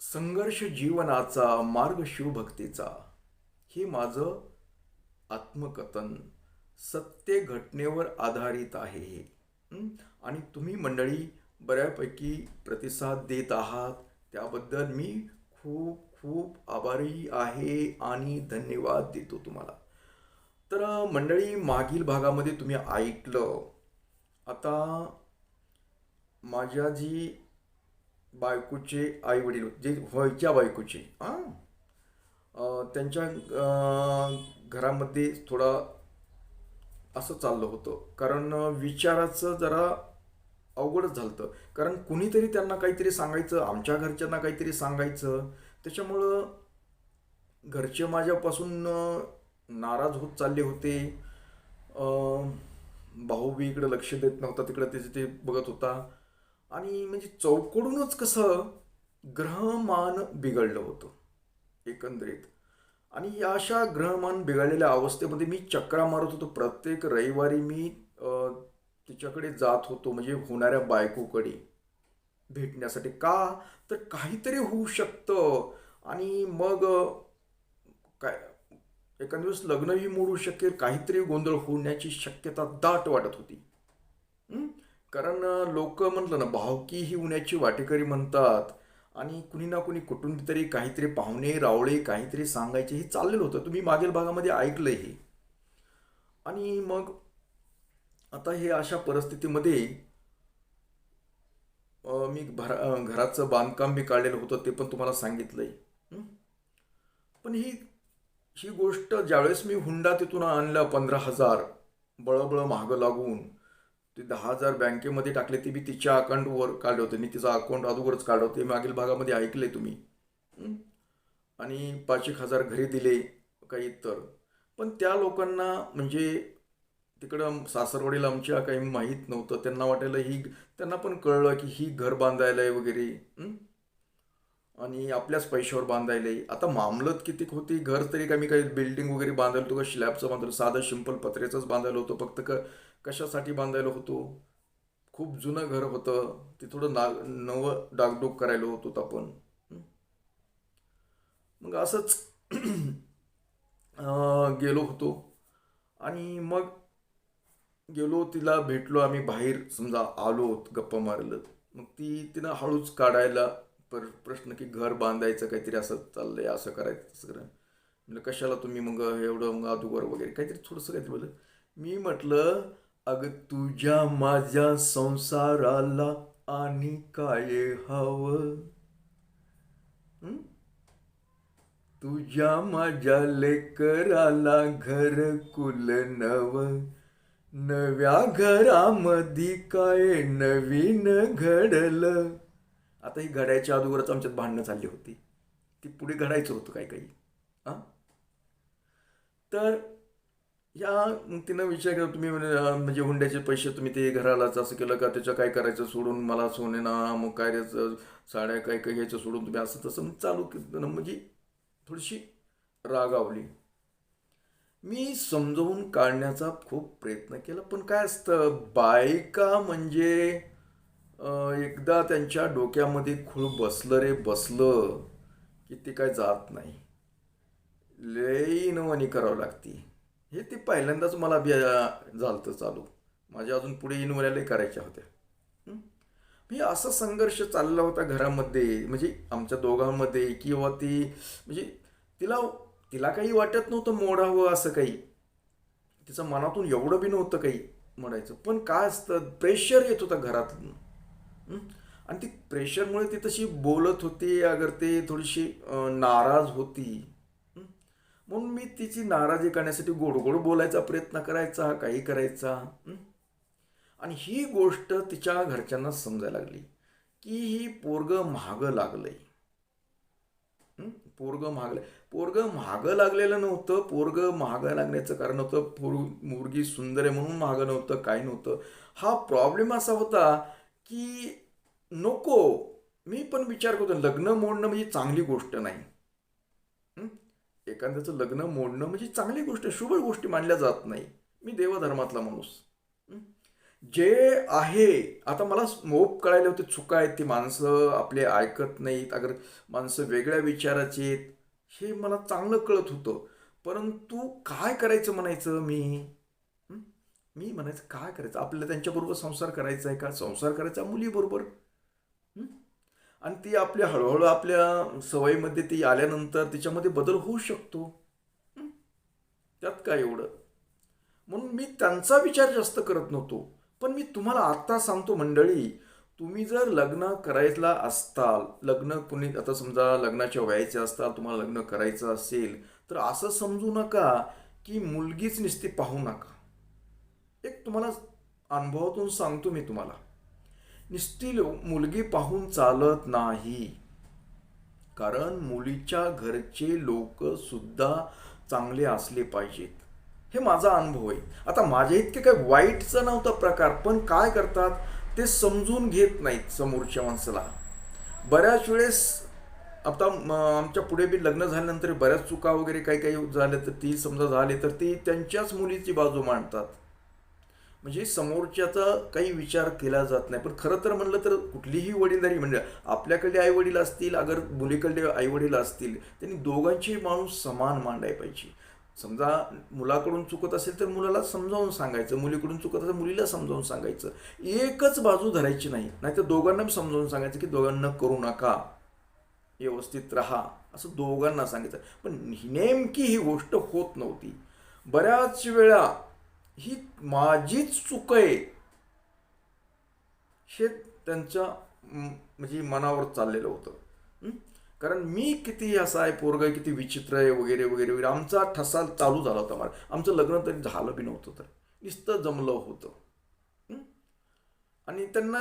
संघर्ष जीवनाचा मार्ग शिवभक्तीचा. हे माझं आत्मकथन सत्य घटनेवर आधारित आहे हे. आणि तुम्ही मंडळी बऱ्यापैकी प्रतिसाद देत आहात. त्याबद्दल मी खूप खूप आभारी आहे आणि धन्यवाद देतो तुम्हाला. तर मंडळी मागील भागामध्ये तुम्ही ऐकलं. आता माझ्या जी बायकोचे आई वडील जे व्हायच्या बायकोचे. हां? त्यांच्या घरामध्ये थोडा असं चाललं होतं. कारण विचाराचं जरा अवघडच झालं होतं. कारण कुणीतरी त्यांना काहीतरी सांगायचं आमच्या घरच्यांना काहीतरी सांगायचं. त्याच्यामुळं घरचे माझ्यापासून नाराज होत चालले होते. भाऊ बी इकडं लक्ष देत नव्हता तिकडं त्याचे ते बघत होता. आणि म्हणजे चौकडूनच कसं ग्रहमान बिघडलं होतं एकंदरीत. आणि या अशा ग्रहमान बिघडलेल्या अवस्थेमध्ये मी चक्रा मारत होतो. प्रत्येक रविवारी मी तिच्याकडे जात होतो म्हणजे होणाऱ्या बायकोकडे भेटण्यासाठी. का? तर काहीतरी होऊ शकतं. आणि मग काय एखाद दिवस लग्नही मोडू शकेल काहीतरी गोंधळ होण्याची शक्यता दाट वाटत होती. कारण लोक म्हटलं ना भावकी ही उन्याची वाटेकरी म्हणतात. आणि कुणी ना कुणी कुठून तरी काहीतरी पाहुणे रावळे काहीतरी सांगायचे हे चाललेलं होतं. तुम्ही मागील भागामध्ये ऐकलंय हे. आणि मग आता हे अशा परिस्थितीमध्ये मी भरा घराचं बांधकाम बी काढलेलं होतं ते पण तुम्हाला सांगितलंय. पण ही ही गोष्ट ज्यावेळेस मी हुंडा तिथून आणला पंधरा हजार बळबळ महागं लागून ते दहा हजार बँकेमध्ये टाकले ते बी तिच्या अकाउंटवर काढले होते. मी तिचा अकाउंट अगोदरच काढलं होते. मागील भागामध्ये ऐकले तुम्ही? आणि पाच एक हजार घरी दिले काही तर पण त्या लोकांना म्हणजे तिकडं सासरवाडीला आमच्या काही माहीत नव्हतं. त्यांना वाटायला ही त्यांना पण कळलं की ही घर बांधायला आहे वगैरे? आणि आपल्याच पैशावर बांधायला. आहे. आता मामलत किती होती? घर तरी का काही बिल्डिंग वगैरे बांधायला होतो का? स्लॅबचं बांधायला साधं सिंपल पत्र्याचंच बांधायला होतं. फक्त क कशासाठी बांधायला होतो? खूप जुनं घर होतं. ते थोडं ना नवं डागडूग करायला होतो आपण. मग असंच गेलो होतो. आणि मग गेलो तिला भेटलो आम्ही बाहेर. समजा आलो गप्पा मारलं. मग ती तिनं हळूच काढायला पर प्रश्न की घर बांधायचं काहीतरी असं चाललंय असं करायचं तसं करायचं. म्हणलं कशाला तुम्ही मग एवढं मग अदुगर वगैरे? काहीतरी थोडंसं काहीतरी बोललं. मी म्हटलं अगं तुझ्या माझ्या संसाराला आणि काय हवं? तुझ्या माझ्या लेकराला घर कुल नव. नव्या घरामध्ये काय नवीन घडलं? आता ही घडायच्या अगोदरच आमच्यात भांडणं चालली होती. ती पुढे घडायचं होतं काही काही. हां? तर या तिनं विचार केला तुम्ही म्हणजे हुंड्याचे पैसे तुम्ही ते घरालाच असं केलं का? त्याचं काय करायचं सोडून मला सोने ना मग काय द्यायचं साड्या काय काय घ्यायचं सोडून तुम्ही असं तसं चालू केलं. म्हणजे थोडीशी रागावली. मी समजवून काढण्याचा खूप प्रयत्न केला पण काय असतं बायका म्हणजे एकदा त्यांच्या डोक्यामध्ये खूळ बसलं रे बसलं की ते काय जात नाही. लई नवनी करावं लागती. हे ते पहिल्यांदाच मला बी झालं चालू. माझ्या अजून पुढे इनवऱ्यालाही करायच्या होत्या. मी असा संघर्ष चालला होता घरामध्ये म्हणजे आमच्या दोघांमध्ये किंवा ती म्हणजे तिला तिला काही वाटत नव्हतं मोडावं असं काही. तिचं मनातून एवढं बी नव्हतं काही म्हणायचं. पण काय असतं प्रेशर येत होता घरातून. आणि ती प्रेशरमुळे ती तशी बोलत होती अगर ते थोडीशी नाराज होती. म्हणून मी तिची नाराजी करण्यासाठी गोड गोड बोलायचा प्रयत्न करायचा काही करायचा. आणि ही गोष्ट तिच्या घरच्यांना समजायला लागली की ही पोरग महाग लागलंय. पोरग पोरगं पोरग महाग लागलेलं नव्हतं पोरग महाग लागण्याचं कारण होतं पोर मुलगी सुंदर आहे म्हणून महाग नव्हतं काही नव्हतं. हा प्रॉब्लेम असा होता की नको. मी पण विचार करतो लग्न मोडणं म्हणजे चांगली गोष्ट नाही. एखाद्याचं लग्न मोडणं म्हणजे चांगली गोष्ट शुभ गोष्टी मानल्या जात नाही. मी देवधर्मातला माणूस. जे आहे आता मला मोप कळायला होते चुका आहेत ती माणसं आपले ऐकत नाहीत. अगर माणसं वेगळ्या विचाराची आहेत हे मला चांगलं कळत होतं. परंतु काय करायचं म्हणायचं मी? मी म्हणायचं काय करायचं? आपल्याला त्यांच्याबरोबर संसार करायचा आहे का? संसार करायचा मुलीबरोबर. आणि ती आपल्या हळूहळू आपल्या सवयीमध्ये ती आल्यानंतर तिच्यामध्ये बदल होऊ शकतो. त्यात काय एवढं? म्हणून मी त्यांचा विचार जास्त करत नव्हतो. पण मी तुम्हाला आत्ता सांगतो मंडळी तुम्ही जर लग्न करायला असताल लग्न कुणी आता समजा लग्नाच्या व्हायचे असताल तुम्हाला लग्न करायचं असेल तर असं समजू नका की मुलगीच नुसती पाहू नका. एक तुम्हाला अनुभवातून सांगतो मी तुम्हाला. नुसती मुलगी पाहून चालत नाही. कारण मुलीच्या घरचे लोक सुद्धा चांगले असले पाहिजेत. हे माझा अनुभव आहे. आता माझ्या इतके काय वाईटचा नव्हता प्रकार पण काय करतात? ते समजून घेत नाहीत समोरच्या माणसाला. बऱ्याच वेळेस आता आमच्या पुढे बी लग्न झाल्यानंतर बऱ्याच चुका वगैरे काही काही झाल्या तर ती समजा झाली तर ती त्यांच्याच मुलीची बाजू मांडतात. म्हणजे समोरच्याचा काही विचार केला जात नाही. पण खरं तर म्हणलं तर कुठलीही वडीलधारी म्हणजे आपल्याकडे आई वडील असतील अगर मुलीकडले आई वडील असतील त्यांनी दोघांची माणूस समान मांडाय पाहिजे. समजा मुलाकडून चुकत असेल तर मुलाला समजावून सांगायचं मुलीकडून चुकत असेल मुलीला समजावून सांगायचं. एकच बाजू धरायची नाही नाहीतर दोघांना समजावून सांगायचं की दोघांना करू नका व्यवस्थित राहा असं दोघांना सांगायचं. पण नेमकी ही गोष्ट होत नव्हती. बऱ्याच वेळा ही माझीच चूक आहे. हे त्यांच्या म्हणजे मनावर चाललेलं होतं. कारण मी किती असा आहे पोरगा किती विचित्र आहे वगैरे वगैरे वगैरे. आमचा ठसा चालू झाला होता मला आमचं लग्न तरी झालं बी नव्हतं तर. नुसतं जमलं होतं. आणि त्यांना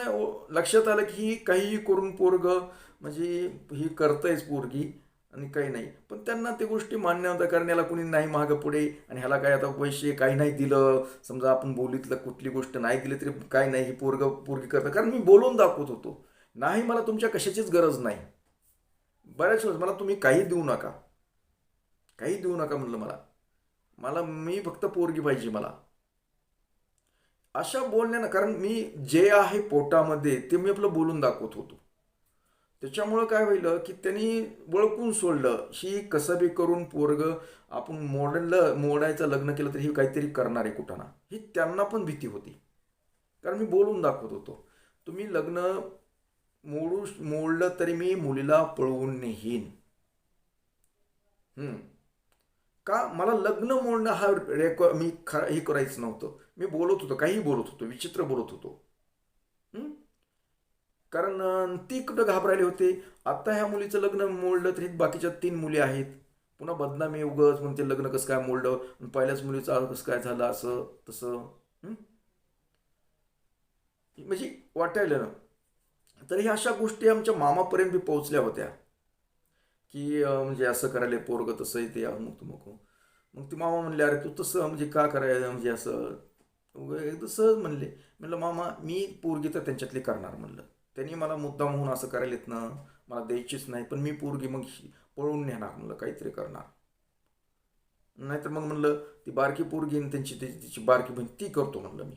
लक्षात आलं की ही काहीही करून पोरग म्हणजे ही करतायच पोरगी. आणि काही नाही. पण त्यांना ते गोष्टी मान्य होत्या कारण याला कुणी नाही मागं पुढे आणि ह्याला काय आता पैसे काही नाही दिलं. समजा आपण बोलीतलं कुठली गोष्ट नाही दिली तरी काय नाही ही पोरग पोरगी करतं. कारण मी बोलून दाखवत होतो. नाही मला तुमच्या कशाचीच गरज नाही. बऱ्याच वेळेस मला तुम्ही काही देऊ नका. काही देऊ नका म्हणलं मला. मला मी फक्त पोरगी पाहिजे मला. अशा बोलण्यानं कारण मी जे आहे पोटामध्ये ते मी आपलं बोलून दाखवत होतो. त्याच्यामुळं काय होईल की त्यांनी वळकून सोडलं. ही कसं बी करून पोरग आपण मोडलं मोडायचं लग्न केलं तरी ही काहीतरी करणार आहे कुठं ना. ही त्यांना पण भीती होती. कारण मी बोलून दाखवत होतो. तुम्ही लग्न मोडू मोडलं तरी मी मुलीला पळवून नेहीन. हम्म. का? मला लग्न मोडणं हा रेकॉ मी खरा हे करायचं नव्हतं. मी बोलत होतो काही बोलत होतो विचित्र बोलत होतो. कारण ती कुठं घाबरायले होते? आता ह्या मुलीचं लग्न मोडलं तरी बाकीच्या तीन मुली आहेत. पुन्हा बदनामी उगच म्हणते लग्न कसं काय मोडलं? पहिल्याच मुलीचं कसं काय झालं असं तसं म्हणजे वाटायला ना. तर ह्या अशा गोष्टी आमच्या मामापर्यंत बी पोहोचल्या होत्या. की म्हणजे असं करायला पोरग तसं ते अमुक तुमुक मग ते मामा म्हणले अरे तू तसं म्हणजे का करायला म्हणजे असं? वगैरे एकदम सहज म्हणले. म्हणलं मामा मी पोरगी तर त्यांच्यातली करणार म्हणलं. त्यांनी मला मुद्दा म्हणून असं करायला येत ना मला द्यायचीच नाही पण मी पोरगी मग पळून नेणार म्हणलं काहीतरी करणार. नाहीतर मग म्हणलं ती बारकी पोरगी आणि त्यांची तिची बारकी बहीण ती करतो म्हणलं मी.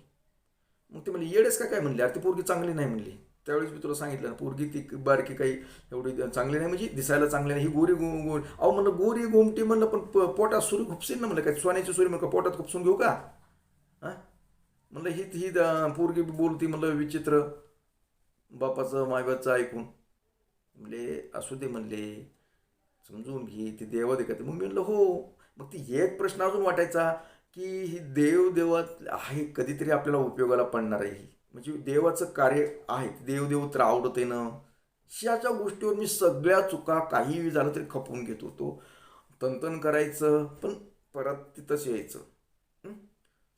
मग ते म्हणले येडेस का काय म्हणले? अरे ती पोरगी चांगली नाही म्हणली. त्यावेळेस मी तुला सांगितलं ना पोरगी ती बारकी काही एवढी चांगली नाही म्हणजे दिसायला चांगली नाही ही गोरी गो गो अहो म्हणलं गोरी गोमटी म्हणलं पण पोटात सुरी खुपसेल ना म्हणलं काय सोन्याची सुरी म्हणलं का पोटात खुपसून घेऊ का? हां? म्हणलं ही ही पोरगी बोलती म्हणलं विचित्र. बापाचं मायबाचं ऐकून. म्हणले असू दे म्हणले समजून घे ती देवा ते मग मी म्हणलं हो. मग ती एक प्रश्न अजून वाटायचा की ही देव देवात आहे कधीतरी आपल्याला उपयोगाला पडणार आहे ही. म्हणजे देवाचं कार्य आहे देवदेव तर आवडत आहे ना ह्याच्या गोष्टीवर मी सगळ्या चुका काही झालं तरी खपवून घेत होतो. तंतन करायचं पण परत तिथंच यायचं.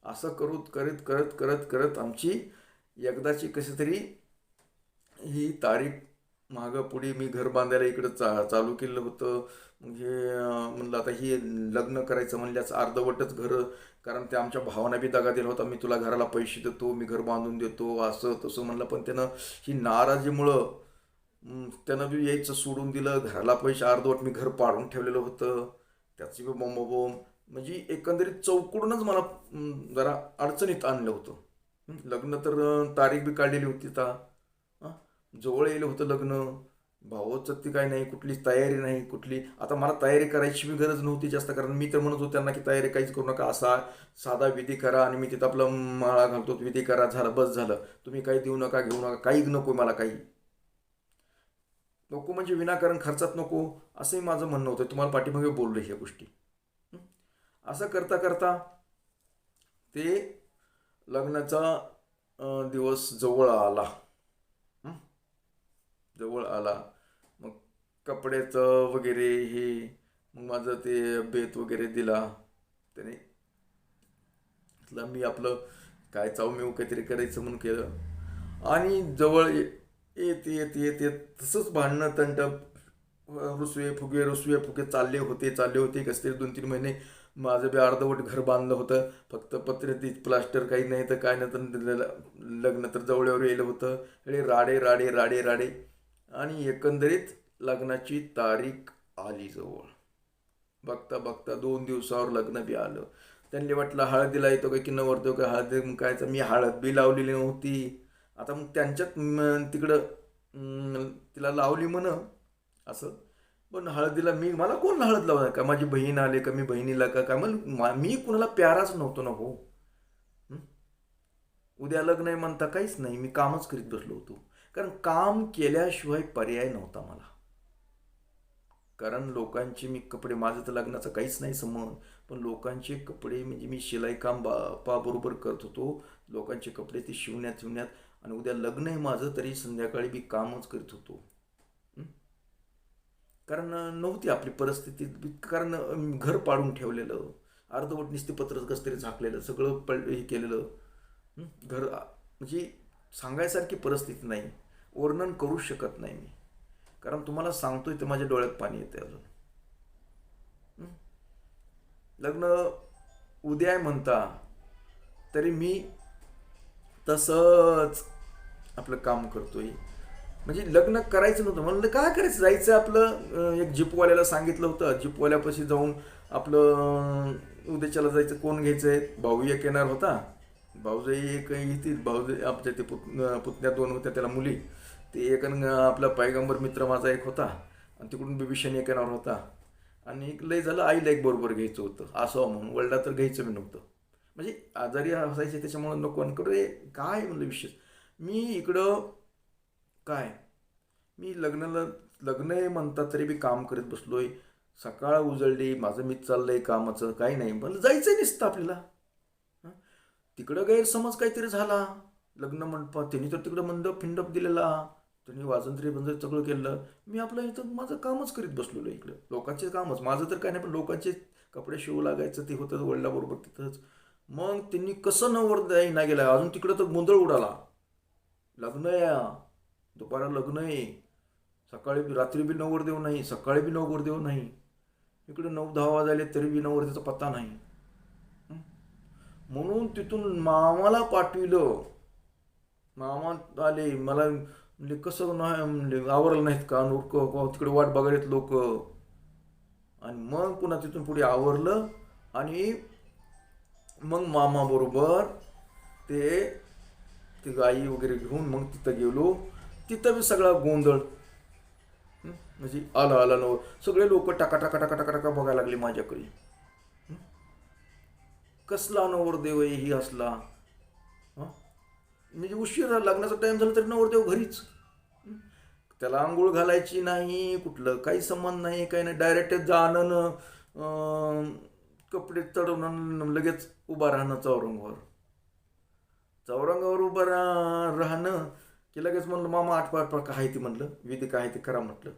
असं करूत करत करत करत करत आमची एकदाची कशी तरी ही तारीख मागं पुढे मी घर बांधायला इकडं चा चालू केलं होतं. म्हणजे म्हणलं आता हे लग्न करायचं म्हणल्याचं अर्धवटच घर कारण ते आमच्या भावाना बी दगा दिला होता मी तुला घराला पैसे देतो मी घर बांधून देतो असं तसं म्हणलं. पण त्यानं ही नाराजीमुळं त्यानं बी यायचं सोडून दिलं घराला पैसे अर्धवट मी घर पाडून ठेवलेलं होतं. त्याची बी बोंबाबोंब म्हणजे एकंदरीत चौकडूनच मला जरा अडचणीत आणलं होतं. लग्न तर तारीख बी काढलेली होती ता जवळ येलं होतं लग्न. भावाचं ती काय नाही कुठलीच तयारी नाही कुठली. आता मला तयारी करायची बी गरज नव्हती जास्त कारण मी तर म्हणत होतो त्यांना की तयारी काहीच करू नका असा साधा विधी करा आणि मी तिथं आपलं माळा घालतो विधी करा झालं बस झालं. तुम्ही काही देऊ नका घेऊ नका काही नको मला काही. नको म्हणजे विनाकारण खर्चात नको असंही माझं म्हणणं होतं. तुम्हाला पाठीमागे बोललो ह्या गोष्टी. असं करता करता ते लग्नाचा दिवस जवळ आला. मला मग कपड्याचं वगैरे हे मग माझं ते बेत वगैरे दिला. त्याने मी आपलं काय चावमेव काहीतरी करायचं म्हणून केलं. आणि जवळ येत येत येत येत तसंच भांडणं तंट रुसवे फुगे रुसवे फुगे चालले होते चालले होते. कसं तरी दोन तीन महिने माझं बी अर्धवट घर बांधलं होतं. फक्त पत्रे ती प्लास्टर काही नाही तर काय नाही तर लग्न तर जवळवर येलं होतं. हे राडे राडे राडे राडे. आणि एकंदरीत लग्नाची तारीख आली जवळ. बघता बघता दोन दिवसावर लग्न बी आलं. त्यांनी वाटलं हळदीला येतो का की नवरतो का हळदी मग काय तर मी हळद बी लावलेली नव्हती. आता मग त्यांच्यात तिकडं तिला लावली म्हण असं. पण हळदीला मी मला कोण हळद लावणार? का माझी बहीण आली का? मी बहिणीला का? काय मला मी कुणाला प्याराच नव्हतो ना हो? उद्या लग्न आहे म्हणता काहीच नाही. मी कामच करीत बसलो होतो. कारण काम केल्याशिवाय पर्याय नव्हता मला. कारण लोकांचे मी कपडे माझं तर लग्नाचं काहीच नाही संबंध पण लोकांचे कपडे म्हणजे मी शिलाई काम बा बरोबर करत होतो. लोकांचे कपडे ते शिवण्यात शिवण्यात आणि उद्या लग्न आहे माझं तरी संध्याकाळी मी कामच करीत होतो. कारण नव्हती आपली परिस्थिती कारण घर पाडून ठेवलेलं अर्धवट निस्ते पत्र कसं तरी झाकलेलं सगळं पड हे केलेलं. घर म्हणजे सांगायसारखी परिस्थिती नाही. वर्णन करू शकत नाही मी. कारण तुम्हाला सांगतोय तर माझ्या डोळ्यात पाणी येते अजून. लग्न उद्या आहे म्हणता तरी मी तसंच आपलं काम करतोय. म्हणजे लग्न करायचं नव्हतं. म्हणलं काय करायचं? जायचं आपलं. एक जिपवाल्याला सांगितलं होतं. जिपवाल्यापाशी जाऊन आपलं उद्याच्याला जायचं कोण घ्यायचं आहे भाऊ एक येणार होता. भाऊजाई एक येतील. भाऊजाई आमच्या ते पुत पुतण्या दोन होत्या त्याला मुली. ते एक आपला पैगंबर मित्र माझा एक होता. आणि तिकडून बिभीषण एक येणार होता. आणि एक लय झालं आईला एक बरोबर घ्यायचं होतं. असं हो म्हणून. वडला तर घ्यायचं मी नव्हतं. म्हणजे आजारी असायचे त्याच्यामुळे नको आणि रे काय म्हणलं विशेष? मी इकडं काय? मी लग्नाला लग्न आहे म्हणतात तरी मी काम करत बसलोय. सकाळ उजळली माझं मीच चाललंय कामाचं काही नाही. म्हणलं जायचंय नसतं आपल्याला. तिकडं गैरसमज काहीतरी झाला. लग्न मंडपात. त्यांनी तर तिकडं मंडप फिंडप दिलेला. त्यांनी वाजंत्री बंजर सगळं केलं. मी आपलं इथं माझं कामच करीत बसलेलो इकडं. लोकांचे कामच. माझं तर काय नाही पण लोकांचे कपडे शिवू लागायचं ते होतं वडिलाबरोबर तिथंच. मग त्यांनी कसं नवर नाही गेला. अजून तिकडं तर गोंधळ उडाला. लग्न आहे दुपारा लग्न आहे. सकाळी बी रात्री बी नवरदेव नाही. सकाळी बी नवरदेव नाही. इकडे नऊ दहा वाजायले तरी बी नवरदेवाचा पत्ता नाही. म्हणून तिथून मामाला पाठविलं. मामा आले. मला म्हणजे कसं नाही म्हणले आवरलं नाहीत का? लोक तिकडे वाट बघायला लोक. आणि मग पुन्हा तिथून पुढे आवरलं आणि मग मामा बरोबर ते ती गाई वगैरे घेऊन मग तिथं गेलो. तिथं बी सगळा गोंधळ. म्हणजे आला आला नव सगळे लोक टाका टाका टाका टाका टाका बघायला लागले माझ्याकडे. कसला नवरदेव आहे ही असला. म्हणजे उशीर झाला, लग्नाचा टाईम झाला तरी नवरदेव घरीच. त्याला आंघोळ घालायची नाही कुठलं काही संबंध नाही काही नाही. डायरेक्ट जाणं कपडे चढवणं लगेच उभा राहणं चौरंगावर. चौरंगावर उभं रा राहणं की लगेच म्हणलं मामा आठ पाठ पाठ काय ती म्हणलं. विधी काय ते करा म्हटलं.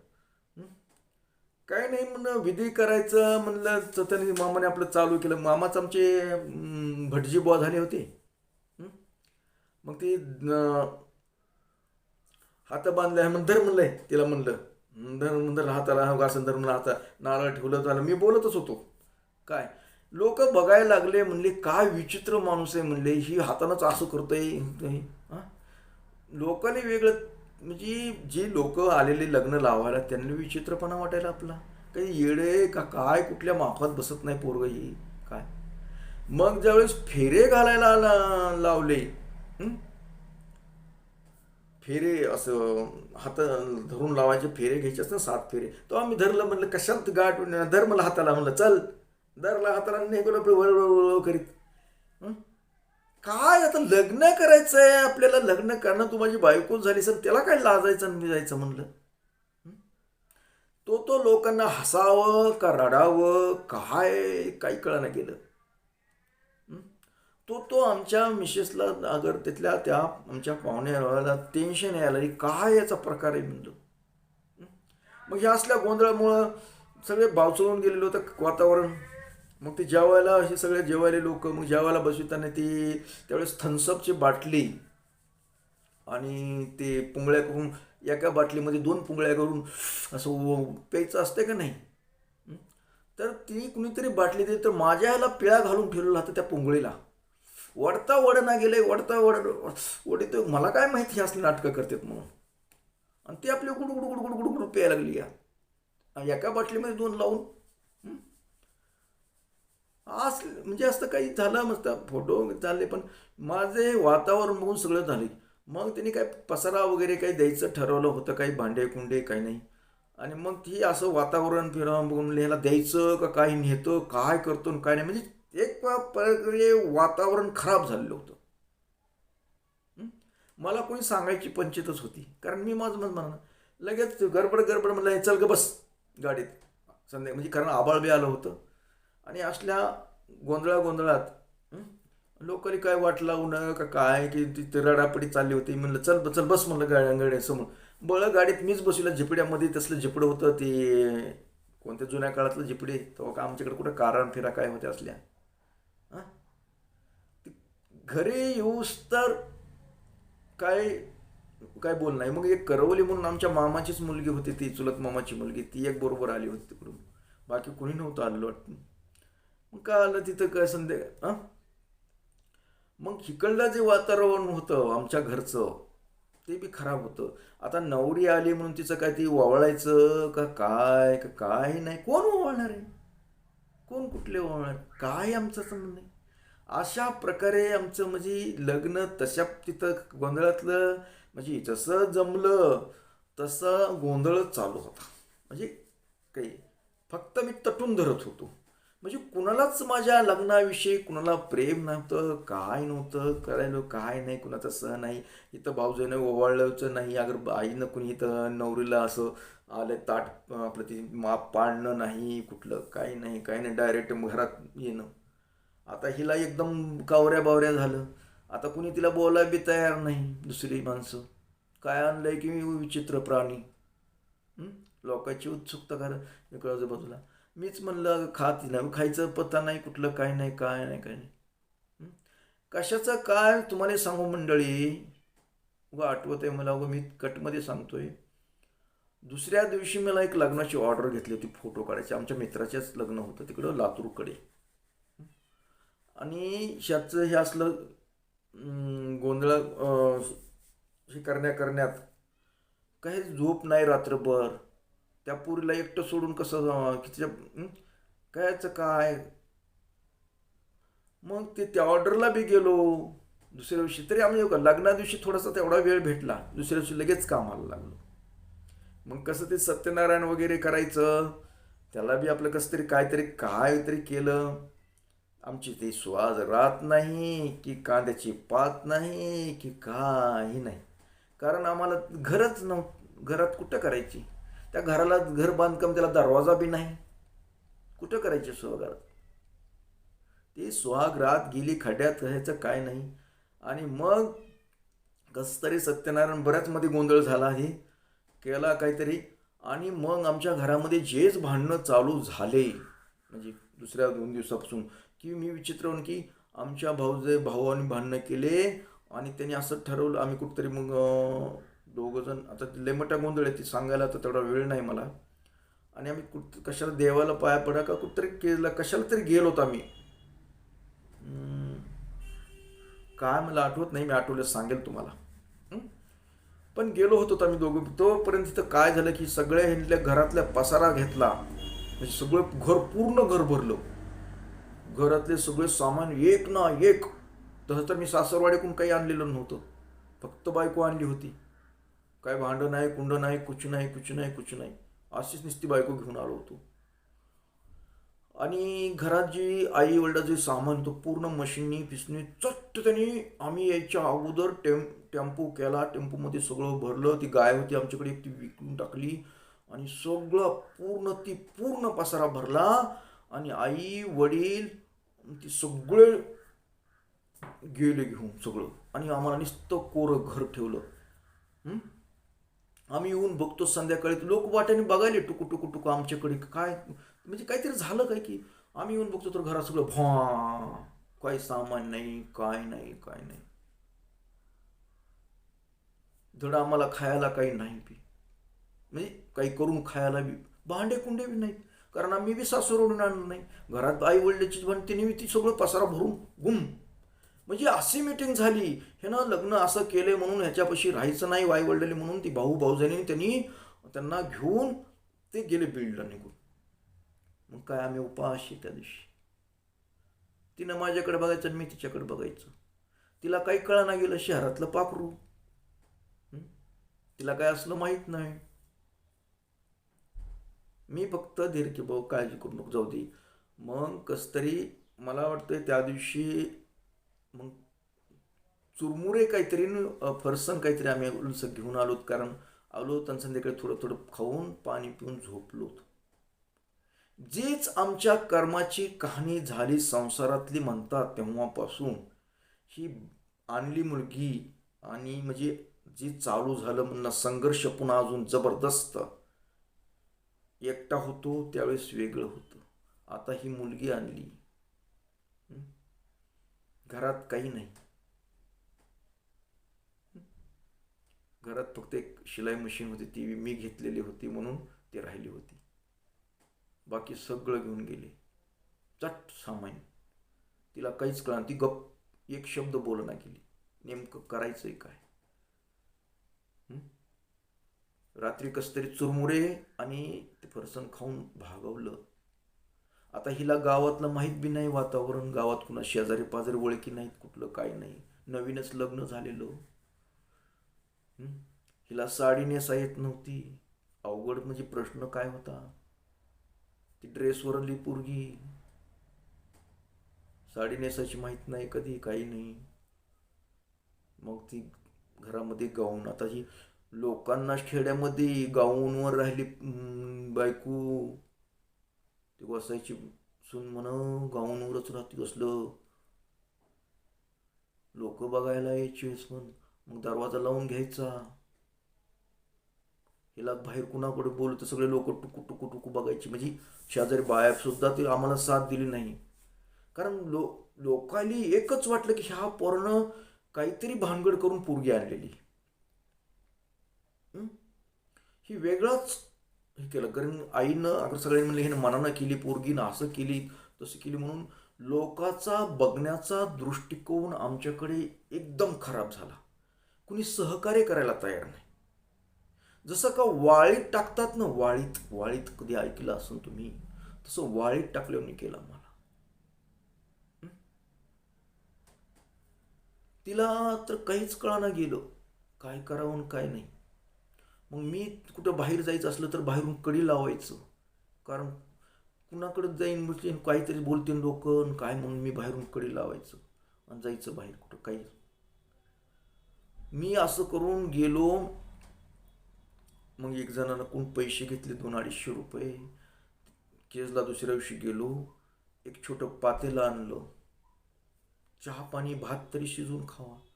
काय नाही म्हणलं विधी करायचं म्हणलं. तर मामाने आपलं चालू केलं. मामाच आमचे भटजी बॉ झाले होते. मग ते अं, हात आहे म्हणून धर म्हणलंय तिला म्हणलं. धर म्हणलं हाताला हा असं धर म्हणलं नारळ ठेवलं झालं. मी बोलतच होतो. काय? लोक बघायला लागले म्हणले काय विचित्र माणूस आहे म्हणले. ही हातानंच असं करतोय. लोकांनी वेगळं म्हणजे जे लोक आलेले लग्न लावायला त्यांना विचित्रपणा वाटायला आपला. काही येडे का काय कुठल्या माफात बसत नाही पोरग ही. काय? मग ज्यावेळेस फेरे घालायला ला- लावले फेरे असं हात धरून लावायचे फेरे घ्यायचे असतात सात फेरे. तो आम्ही धरलं म्हणलं कशात गाठ धर मला हाताला म्हणलं चल. धरला हाताला नाही गेलो आपलं वळ करीत. काय आता लग्न करायचं आहे आपल्याला लग्न करणं तू माझी बायको झाली सर त्याला काय लाजायचं आणि जायचं म्हणलं? तो तो लोकांना हसावं का रडावं काय काही कळणं गेलं. तो तो आमच्या मिसेसला अगर तिथल्या त्या आमच्या पाहुण्याला टेन्शन यायला काय याचा प्रकार आहे म्हणतो मग ह्या असल्या गोंधळामुळं सगळे बावचळून गेलेलं होतं वातावरण. मग ते जेवायला हे सगळे जेवायले लोक मग जेवायला बसविताना ती त्यावेळेस थन्सअपची बाटली आणि ते पुंगळ्या करून एका बाटलीमध्ये दोन पुंगळ्या करून असं प्यायचं असते का नाही? तर ती कुणीतरी बाटली दिली तर माझ्या ह्याला पिळा घालून ठेवलेला होता त्या पुंगळीला. वडता ओढना गेले वडता वड ओढितो मला काय माहिती हे असली नाटकं करतात म्हणून? आणि ती आपली गुड गुड गुड गुड गुड गुड प्यायला लागली या. एका बाटलीमध्ये दोन लावून हं? आज म्हणजे असं काही झालं मस्त फोटो चालले पण माझे वातावरण बघून सगळं झाले. मग त्यांनी काय पसारा वगैरे काही द्यायचं ठरवलं होतं काही भांडे कुंडे काही नाही. आणि मग ती असं वातावरण फिरवून बघून लिहायला द्यायचं का काही नेतं काय करतो आणि काय नाही म्हणजे एक प्रकारे वातावरण खराब झालेलं होतं. मला कोणी सांगायची पंचितच होती. कारण मी माझं मग म्हणा लगेच गडबड गडबड म्हणलं चल ग बस गाडीत. संध्या म्हणजे कारण आबाळ बी आलं होतं. आणि असल्या गोंधळा गोंधळात लोकांनी काय वाट लावणं का काय की ती रडापडी चालली होती. म्हणलं चल चल बस म्हणलं गाड्या गाड्यासमोर बळ गाडीत मीच बसविला झिपड्यामध्ये तसलं झिपडं होतं ते कोणत्या जुन्या काळातलं झिपडे तेव्हा का आमच्याकडे कुठं कारण फिरा काय होत्या असल्या. घरी येऊस तर काय काय बोल नाही. मग एक करवली म्हणून आमच्या मामाचीच मुलगी होती ती चुलत मामाची मुलगी. ती एक बरोबर आली होती तिकडून बाकी कोणी नव्हतं आलेलं वाटतं. मग काय आलं तिथं काय संध्या हां मग हिकडलं जे वातावरण होतं आमच्या घरचं ते बी खराब होतं. आता नवरी आली म्हणून तिचं काय ती वावळायचं का काय का काय नाही. कोण ओवाळणार आहे? कोण कुठले ओवाळणार काय आमचं म्हणणं अशा प्रकारे आमचं म्हणजे लग्न तशा तिथं गोंधळातलं म्हणजे जसं जमलं तसं गोंधळ चालू होता. म्हणजे काही फक्त मी तटून धरत होतो. म्हणजे कुणालाच माझ्या लग्नाविषयी कुणाला प्रेम नव्हतं काय नव्हतं करायला काय नाही कुणाचं सह नाही. इथं भाऊजाईनं ओवाळलं नाही अगर आईनं कुणी इथं नवरीला असं आलं ताट आपलं ती माप पाडणं नाही कुठलं काही नाही काही नाही डायरेक्ट घरात येणं. आता हिला एकदम कावऱ्या बावऱ्या झालं. आता कुणी तिला बोलायला बी तयार नाही दुसरी माणसं. काय आणलंय की विचित्र प्राणी? लोकांची उत्सुकता करा इकडं बाजूला. मीच म्हणलं खात नाही खायचं पत्ता नाही कुठलं काय नाही काय नाही काय नाही. कशाचं काय? तुम्हाला सांगू मंडळी. उगा आठवत आहे मला उगा मी कटमध्ये सांगतोय. दुसऱ्या दिवशी मला एक लग्नाची ऑर्डर घेतली होती फोटो काढायची. आमच्या मित्राचेच लग्न होतं तिकडं लातूरकडे. आणि ह्याचं हे असलं गोंधळ हे करण्या करण्यात काही झोप नाही रात्रभर. त्या पुरीला एकटं सोडून कसं तिच्या कायचं काय? मग ते त्या ऑर्डरला बी गेलो. दुसऱ्या दिवशी तरी आम्ही का लग्ना दिवशी थोडासा तेवढा वेळ भेटला. दुसऱ्या दिवशी लगेच कामाला लागलो. मग कसं ते सत्यनारायण वगैरे करायचं त्याला बी आपलं कसं तरी काहीतरी काय तरी केलं. आमची ती स्वाद राहत नाही की कांद्याची पात नाही की काही नाही. कारण आम्हाला घरच नव्ह घरात कुठं करायची? त्या घराला घर बांधकाम त्याला दरवाजा बी नाही. कुठं करायची सुहागरात ती सुहागरात गेली खड्यात ह्याचं काय नाही. आणि मग कसं तरी सत्यनारायण बऱ्याच मध्ये गोंधळ झाला हे केला काहीतरी. आणि मग आमच्या घरामध्ये जेच भांडणं चालू झाले म्हणजे दुसऱ्या दोन दिवसापासून की मी विचित्र होऊन की आमच्या भाऊजे भावाने भांडणं केले आणि त्यांनी असं ठरवलं आम्ही कुठंतरी मग दोघंजण दोघं जण आता ती लय गोंधळ आहे ती सांगायला तर तेवढा वेळ नाही मला. आणि आम्ही कुठ कशाला देवाला पाया पडा का कुठतरी केला कशाला तरी गेलो होतो आम्ही काय मला आठवत नाही मी आठवलं सांगेल तुम्हाला. पण गेलो होतो आम्ही दोघं. तोपर्यंत तिथं काय झालं की सगळ्या ह्यांच्या घरातल्या पसारा घेतला. म्हणजे सगळं घर पूर्ण घर भरलं. घरातले सगळे सामान एक ना एक. तसं तर मी सासरवाडीकडून काही आणलेलं नव्हतं. फक्त बायको आणली होती. काय भांडं नाही कुंड नाही कुछ नाही कुछ नाही कुछ नाही. अशीच नुसती बायको घेऊन आलो होतो. आणि घरात जी आई वडिलाचं जे सामान तो पूर्ण मशीननी फिसनी चट्ट त्यांनी आम्ही यायच्या अगोदर टेम टेम्पो केला. टेम्पोमध्ये सगळं भरलं. ती गाय होती आमच्याकडे एक ती विकून टाकली. आणि सगळं पूर्ण ती पूर्ण पसारा भरला. आणि आई वडील ती सगळे गेले घेऊन सगळं. आणि आम्हाला नुसतं कोरं घर ठेवलं. आम्ही येऊन बघतो संध्याकाळी. लोक वाट्याने बघायले टुकू टुकू टुकू आमच्याकडे. काय? म्हणजे काहीतरी झालं काय की? आम्ही येऊन बघतो तर घरात सगळं भा काय सामान नाही काय नाही काय नाही. धड आम्हाला खायला काही नाही बी. म्हणजे काही करून खायला बी. भांडे कुंडे बी नाहीत. कारण आम्ही बी सासूरवरून आणलं नाही. घरात आई वडिलाची पण तिने बी ती सगळं पसारा भरून गुम. म्हणजे अशी मिटिंग झाली. हे ना लग्न असं केले म्हणून ह्याच्यापाशी राहायचं नाही आई वडलेली म्हणून ती भाऊ भाऊजांनी त्यांनी त्यांना घेऊन ते गेले बिल्डला निघून. मग काय आम्ही उपाशी त्या दिवशी. तिनं माझ्याकडे बघायचं आणि मी तिच्याकडे बघायचं. तिला काही कळना गेलं शहरातलं पाखरू. तिला काय असलं माहीत नाही. मी फक्त धीर भाऊ काळजी करू नको जाऊ दे. मग कसतरी मला वाटतं त्या दिवशी मग चुरमुरे काहीतरी फरसन काहीतरी आम्ही उलस घेऊन आलोत. कारण आलो आणि संध्याकाळी थोडं थोडं खाऊन पाणी पिऊन झोपलोत जीच आमच्या कर्माची कहाणी झाली संसारातली म्हणतात तेव्हापासून ही आणली मुलगी आणि म्हणजे जी चालू झालं म्हणणं संघर्ष पुन्हा अजून जबरदस्त. एकटा होतो त्यावेळेस वेगळं होतं. आता ही मुलगी आणली. घरात काही नाही. घरात फक्त एक शिलाई मशीन होती ती मी घेतलेली होती म्हणून ती राहिली होती. बाकी सगळं घेऊन गेले. चट सामान. तिला काहीच कळणार ती गप एक शब्द बोलना गेली नेमकं करायचंय काय? रात्री कस तरी चुरमुरे आणि फरसन खाऊन भागवलं. आता हिला गावातलं माहीत बी नाही वातावरण गावात कुणा शेजारी पाजारी ओळखी नाहीत कुठलं काय नाही. नवीनच लग्न झालेलं. हिला साडी नेसा येत नव्हती. अवघड म्हणजे प्रश्न काय होता? ती ड्रेसवरली पोरगी. साडी नेसायची माहीत नाही कधी काही नाही. मग ती घरामध्ये गाऊन आता ही लोकांना खेड्यामध्ये गाऊनवर राहिली बायको ते बसायची सून म्हण गाऊनवरच राहते कसलं? लोक बघायला यायचे पण मग दरवाजा लावून घ्यायचा. हिला बाहेर कुणाकडे बोलत सगळे लोक टुकू टुकू टुकू बघायची. म्हणजे शेजारी बाया सुद्धा ती आम्हाला साथ दिली नाही. कारण लो लोकांनी एकच वाटलं की ह्या पोरणं काहीतरी भानगड करून पोरगी आणलेली हं? हे वेगळंच हे केलं. कारण आईनं अगर सगळ्यांनी म्हणले हे मनानं केली पोरगीनं असं केली तसं केली. म्हणून लोकाचा बघण्याचा दृष्टिकोन आमच्याकडे एकदम खराब झाला. कुणी सहकार्य करायला तयार नाही. जसं का वाळीत टाकतात ना वाळीत वाळीत कधी ऐकलं असून तुम्ही? तसं वाळीत टाकल्याने केलं मला तिला तर काहीच कळाना गेलं. काय करावं आणि काय नाही. मग मी कुठं बाहेर जायचं असलं तर बाहेरून कडी लावायचं. कारण कुणाकडं जाईन म्हणजे काहीतरी बोलतील लोक काय म्हणून मी बाहेरून कडी लावायचं आणि जायचं बाहेर कुठं काही. मी असं करून गेलो. मग एक जणानं कोण पैसे घेतले दोन अडीचशे रुपये. केजला दुसऱ्या दिवशी गेलो. एक छोटं पातेलं आणलं. चहा पाणी भात तरी शिजवून खावा.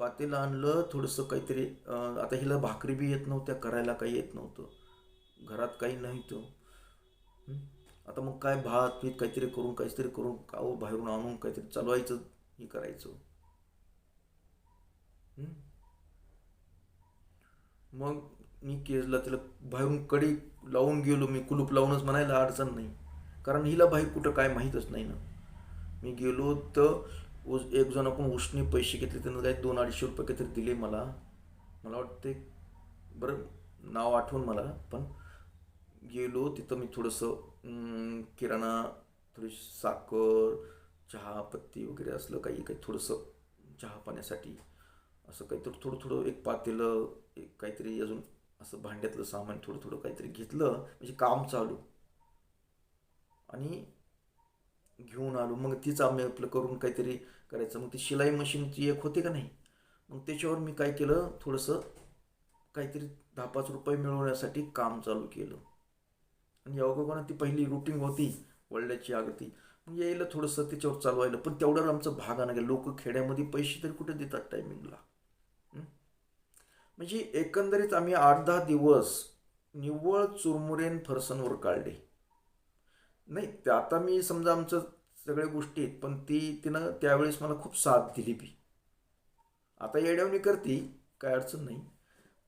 पातेलं आणलं थोडंसं काहीतरी आता हिला भाकरी बी येत नव्हत्या करायला काही येत नव्हतं. घरात काही नाही तर आता मग काय भात पीत काहीतरी करून काहीतरी करून काव बाहेरून आणून काहीतरी चालवायचं हे करायचं. मग मी केजला तिला बाहेरून कडी लावून गेलो मी कुलूप लावूनच म्हणायला अडचण नाही. कारण हिला बाहेर कुठं काय माहीतच नाही ना. मी गेलो तर उज एक जणाकडून उसने पैसे घेतले त्यांना काही दोन अडीचशे रुपये काहीतरी दिले मला. मला वाटते बरं नाव आठवून मला पण गेलो तिथं मी थोडंसं किराणा थोडी साखर चहा पत्ती वगैरे असलं काही काही थोडंसं चहा पाण्यासाठी असं काहीतरी थोडं थोडं एक पातेलं एक काहीतरी अजून असं भांड्यातलं सामान थोडं थोडं काहीतरी घेतलं म्हणजे काम चालू. आणि घेऊन आलो. मग तीच आम्ही आपलं करून काहीतरी करायचं. मग ती शिलाई मशीनची एक होती का नाही? मग त्याच्यावर मी काय केलं? थोडंसं काहीतरी दहा पाच रुपये मिळवण्यासाठी काम चालू केलं. आणि योगाकोणा ती पहिली रुटीन होती वळल्याची आगती. मग यायला थोडंसं त्याच्यावर चालवायला पण तेवढ्यावर आमचं भागानं गेलं लोक खेड्यामध्ये पैसे तरी कुठे देतात टायमिंगला म्हणजे एकंदरीत आम्ही आठ दहा दिवस निव्वळ चुरमुरेन फरसनवर काढले. नाही ते आता मी समजा आमचं सगळ्या गोष्टी आहेत पण ती तिनं त्यावेळेस मला खूप साथ दिली बी. आता येड्यावणी करते काय अडचण नाही.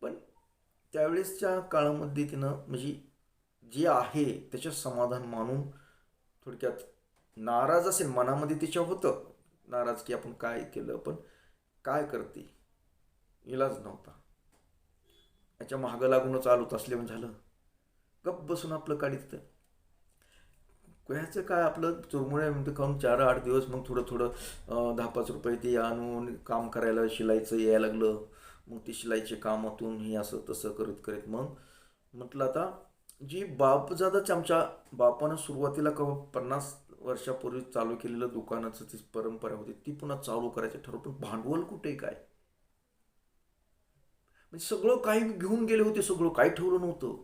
पण त्यावेळेसच्या काळामध्ये तिनं म्हणजे जे आहे त्याच्या समाधान मानून थोडक्यात नाराज असेल मनामध्ये तिच्या होतं नाराज की आपण काय केलं पण काय करते? इलाज नव्हता. याच्या महागं लागूनच आलो असले झालं. गप्प बसून आपलं काढित ह्याचं काय आपलं चुरमुळे म्हणतो खाऊन चार आठ दिवस मग थोडं थोडं दहा पाच रुपये ते आणून काम करायला शिलाईचं यायला लागलं. मग ती शिलाईचे कामातून हे असं तसं करत करत मग म्हटलं आता जी बापजादाच आमच्या बापानं सुरुवातीला क पन्नास वर्षापूर्वी चालू केलेलं दुकानाचं ती परंपरा होती ती पुन्हा चालू करायचं ठरवलं पण भांडवल कुठे काय? म्हणजे सगळं काही घेऊन गेले होते सगळं काही ठेवलं नव्हतं.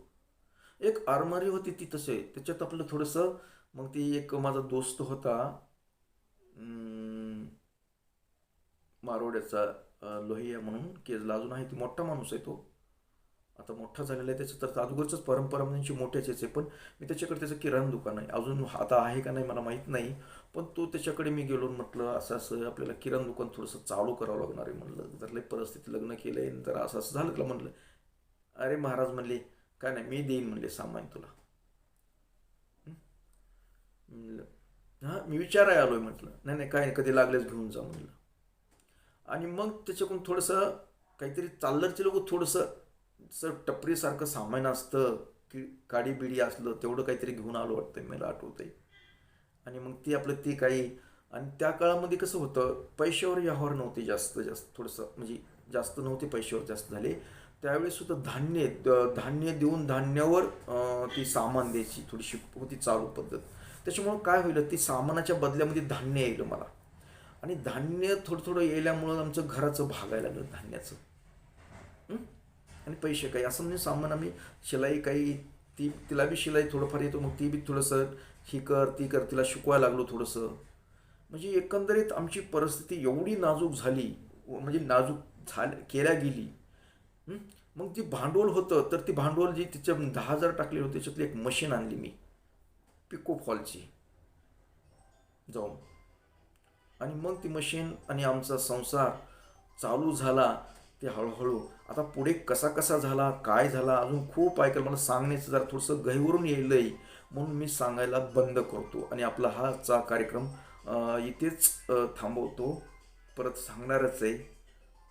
एक आरमारी होती ती तसे त्याच्यात आपलं थोडंसं मग ती एक माझा दोस्त होता अं, मारोड्याचा लोहिया म्हणून केजला. अजून आहे ती मोठा माणूस आहे तो. आता मोठा झालेला आहे त्याचं तर अगोदरच परंपरा म्हणजे मोठ्याच आहे पण मी त्याच्याकडे त्याचं किराणा दुकान आहे. अजून आता आहे का नाही मला माहीत नाही पण तो त्याच्याकडे मी गेलो म्हटलं असं असं आपल्याला किराणा दुकान थोडंसं चालू करावं लागणार आहे म्हणलं. जर लई परिस्थिती लग्न केलं आहे तर असं असं झालं का? म्हणलं अरे महाराज म्हणले काय नाही मी देईन म्हणले सामान तुला. म्हणलं हां मी विचाराय आलो आहे म्हटलं. नाही नाही काय नाही कधी लागलेच घेऊन जा म्हणलं. आणि मग त्याच्याकडून थोडंसं काहीतरी चाललरचे लोक थोडंसं सर टपरीसारखं सामान असतं की काडी बिडी असलं तेवढं काहीतरी घेऊन आलो वाटतं मला आठवतंय. आणि मग ती आपलं ती काही आणि त्या काळामध्ये कसं होतं पैशावर व्यवहार नव्हते जास्त जास्त थोडंसं म्हणजे जास्त नव्हते पैशावर जास्त झाले. त्यावेळेस सुद्धा धान्य द- धान्य देऊन धान्यावर ती सामान द्यायची थोडीशी होती चालू पद्धत. त्याच्यामुळं काय होईल ती सामानाच्या बदल्यामध्ये धान्य येईल मला. आणि धान्य थोडं थोडं येल्यामुळं आमचं घराचं भागायला लागलं धान्याचं. आणि पैसे काही असं म्हणजे सामान आम्ही शिलाई काही ती तिला बी शिलाई थोडंफार येतो मग ती बी थोडंसं ही कर ती कर तिला शिकवायला लागलो थोडंसं. म्हणजे एकंदरीत आमची परिस्थिती एवढी नाजूक झाली व म्हणजे नाजूक झाल केल्या गेली. मग जी भांडवल होतं तर ती भांडवल जी तिच्या दहा हजार टाकले होते त्याच्यातली एक मशीन आणली मी. पिकोफॉलची जाऊन. आणि मग ती मशीन आणि आमचा संसार चालू झाला. ते हळूहळू. आता पुढे कसा कसा झाला काय झाला अजून खूप ऐकायला मला सांगण्याचं जरा थोडंसं गहिवरून येईल म्हणून मी सांगायला बंद करतो. आणि आपला हाचा कार्यक्रम इथेच थांबवतो. परत सांगणारच आहे.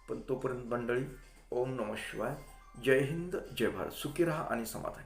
पण तोपर्यंत मंडळी ओम नम शिवाय. जय हिंद जय भारत. सुखी राहा आणि समाधान.